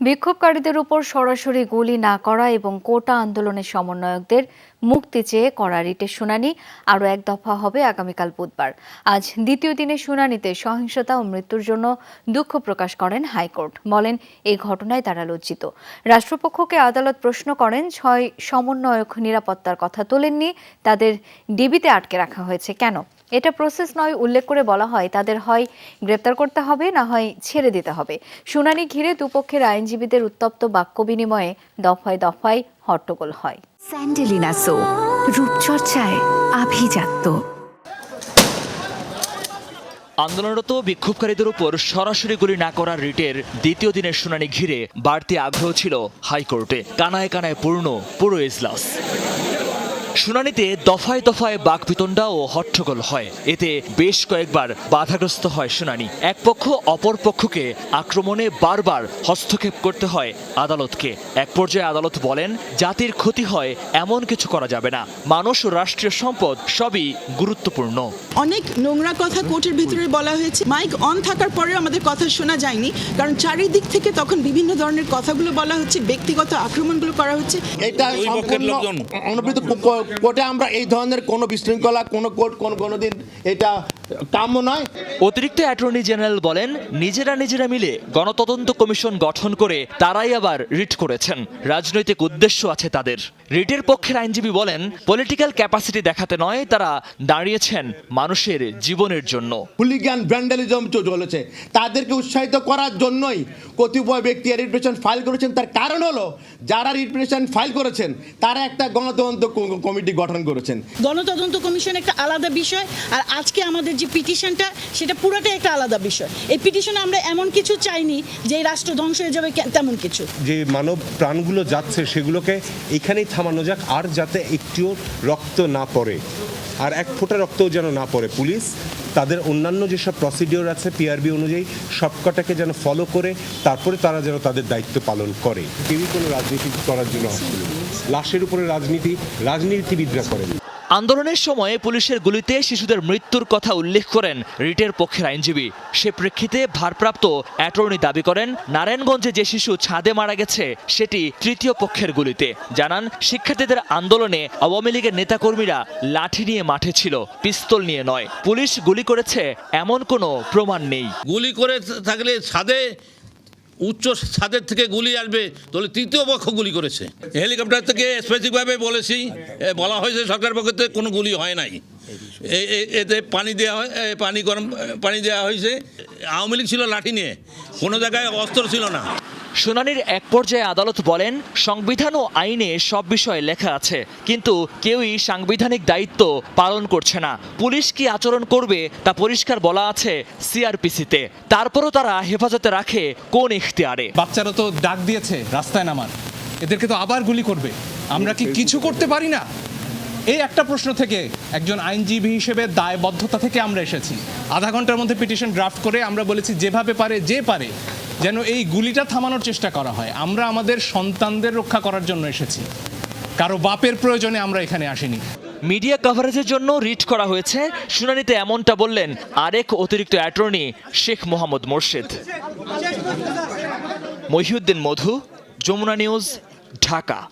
বিক্ষোভকারীদের উপর সরাসরি গুলি না করা এবং কোটা আন্দোলনের সমন্বয়কদের মুক্তি চেয়ে করা রিটের শুনানি। আরও এক দফা হবে আগামীকাল বুধবার। আজ দ্বিতীয় দিনের শুনানিতে সহিংসতা ও মৃত্যুর জন্য দুঃখ প্রকাশ করেন হাইকোর্ট। বলেন এই ঘটনায় তারা লজ্জিত। রাষ্ট্রপক্ষকে আদালত প্রশ্ন করেন, ছয় সমন্বয়ক নিরাপত্তার কথা তোলেননি, তাদের ডিবিতে আটকে রাখা হয়েছে। কেন? এটা প্রসেস নয়, উল্লেখ করে বলা হয়, তাদের হয় গ্রেপ্তার করতে হবে, না হয় ছেড়ে দিতে হবে। শুনানি ঘিরে দুপক্ষের আইনজীবীদের উত্তপ্ত বাক্য বিনিময়ে দফায় দফায় হট্টগোল হয়। স্যান্ডেলিনা সো রূপচর্চায় আভিজাত্য। আন্দোলনরত বিক্ষোভকারীদের উপর সরাসরি গুলি না করার রিটের দ্বিতীয় দিনের শুনানি ঘিরে বাড়তি আগ্রহ ছিল হাইকোর্টে। কানায় কানায় পূর্ণ পুরো ইজলাস। শুনানিতে দফায় দফায় বাকবিতণ্ডা ও হট্টগোল হয়। এতে বেশ কয়েকবার বাধাগ্রস্ত হয় শুনানি। এক পক্ষ অপর পক্ষকে আক্রমণে বারবার হস্তক্ষেপ করতে হয় আদালতকে। এক পর্যায়ে আদালত বলেন জাতির ক্ষতি হয় এমন কিছু করা যাবে না। মানুষ ও রাষ্ট্রীয় সম্পদ সবই গুরুত্বপূর্ণ। অনেক নোংরা কথা কোর্টের ভিতরে বলা হয়েছে। মাইক অন থাকার পরেও আমাদের কথা শোনা যায়নি। কারণ চারিদিক থেকে তখন বিভিন্ন ধরনের কথাগুলো বলা হচ্ছে ব্যক্তিগত আক্রমণগুলো করা হচ্ছে। এটা সম্পূর্ণ লোকজন। অনুবৃত কোর্টে আমরা এই ধরনের কোনো বিশৃঙ্খলা কোনো কোর্ট কোনো দিন এটা কাম্য নয়। অতিরিক্ত অ্যাটর্নি জেনারেল বলেন নিজেরা নিজেরা মিলে গণতদন্ত কমিশন গঠন করে তারাই আবার রিট করেছেন। রাজনৈতিক উদ্দেশ্য আছে তাদের। রিটের পক্ষের আইনজীবী বলেন পলিটিক্যাল ক্যাপাসিটি দেখাতে নয় তারা দাঁড়িয়েছেন মানুষের জীবনের জন্য। হুলিগান ভ্যান্ডালিজম চলেছে। তাদেরকে উৎসাহিত করার জন্যই কতিপয় ব্যক্তি রিট ফাইল করেছেন। তার কারণ হলো যারা রিট ফাইল করেছেন তারা একটা গণতদন্ত কমিটি গঠন করেছেন। গণতদন্ত কমিশন একটা আলাদা বিষয় আর আজকে আমাদের যে পিটিশনটা, সেটা পুরোটাই একটা আলাদা বিষয়। এই পিটিশনে আমরা এমন কিছু চাইনি যে রাষ্ট্র ধ্বংস হয়ে যাবে তেমন কিছু। যে মানব প্রাণগুলো যাচ্ছে, সেগুলোকে এখানেই থামানো যাক, আর যাতে একটিও রক্ত না পড়ে। আর এক ফোঁটা রক্তও যেন না পড়ে। পুলিশ, তাদের অন্যান্য যেসব প্রসিডিওর আছে পিআরবি অনুযায়ী, সবকটাকে যেন ফলো করে, তারপরে তারা যেন তাদের দায়িত্ব পালন করে। কেউই কোনো রাজনীতি করার জন্য লাশের উপরে রাজনীতি, রাজনীতিবিদরা করেন। আন্দোলনের সময়ে পুলিশের গুলিতে শিশুদের মৃত্যুর কথা উল্লেখ করেন রিটের পক্ষের আইনজীবী। সে প্রেক্ষিতে ভারপ্রাপ্ত অ্যাটর্নি দাবি করেন, নারায়ণগঞ্জে যে শিশু ছাদে মারা গেছে, সেটি তৃতীয় পক্ষের গুলিতে। জানান, শিক্ষার্থীদের আন্দোলনে আওয়ামী লীগের নেতাকর্মীরা লাঠি নিয়ে মাঠে ছিল, পিস্তল নিয়ে নয়। পুলিশ গুলি করেছে, এমন কোনো প্রমাণ নেই। গুলি করে থাকলে ছাদে উচ্চ ছাদের থেকে গুলি আসবে, তাহলে তৃতীয় পক্ষ গুলি করেছে। হেলিকপ্টার থেকে স্পেসিফিকভাবে বলেছি বলা হয়েছে সরকার পক্ষ থেকে কোনো গুলি হয় নাই। এতে পানি দেওয়া হয় পানি গরম পানি দেওয়া হয়েছে। আওয়ামী লীগ ছিল লাঠি নিয়ে, কোনো জায়গায় অস্ত্র ছিল না। শুনানির এক পর্যায়ে আদালত বলেন, সংবিধান ও আইনে সব বিষয় লেখা আছে, কিন্তু কেউই সাংবিধানিক দায়িত্ব পালন করছে না। পুলিশ কি আচরণ করবে তা পরিষ্কার বলা আছে সিআরপিসিতে। তারপরও তারা হেফাজতে রাখে কোন ইখতিয়ারে? বাচ্চারা তো ডাক দিয়েছে, রাস্তায় নামার এদেরকে তো আবার গুলি করবে। আমরা কি কিছু করতে পারি না? এই একটা প্রশ্ন থেকে একজন আইনজীবী হিসেবে দায়বদ্ধতা থেকে আমরা এসেছি। আধা ঘণ্টার মধ্যে পিটিশন ড্রাফট করে আমরা বলেছি, যেভাবে পারে, যে পারে যেন এই গুলিটা থামানোর চেষ্টা করা হয়। আমরা আমাদের সন্তানদের রক্ষা করার জন্য এসেছি। কারও বাপের প্রয়োজনে আমরা এখানে আসিনি। মিডিয়া কভারেজের জন্য রিট করা হয়েছে। শুনানিতে এমনটা বললেন আরেক অতিরিক্ত অ্যাটর্নি শেখ মোহাম্মদ মোর্শেদ। মহিউদ্দিন মধু, যমুনা নিউজ, ঢাকা।